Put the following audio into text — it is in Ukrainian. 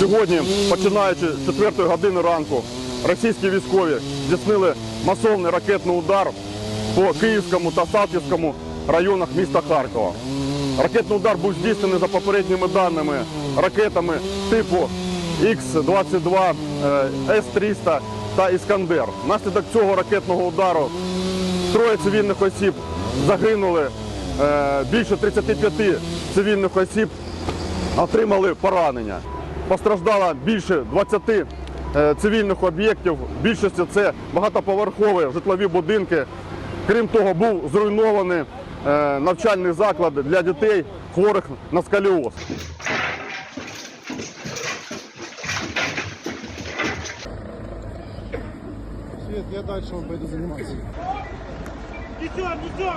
Сьогодні, починаючи з 4 години ранку, російські військові здійснили масовний ракетний удар по Київському та Салтівському районах міста Харкова. Ракетний удар був здійснений за попередніми даними ракетами типу Х-22, е, С-300 та Іскандер. Внаслідок цього ракетного удару троє цивільних осіб загинули, е, більше 35 цивільних осіб отримали поранення. Постраждало більше 20 е, цивільних об'єктів. В більшості це багатоповерхові житлові будинки. Крім того, був зруйнований е, навчальний заклад для дітей, хворих на сколіоз. Свет, я дальше вам пойду заниматься. Несем, несем!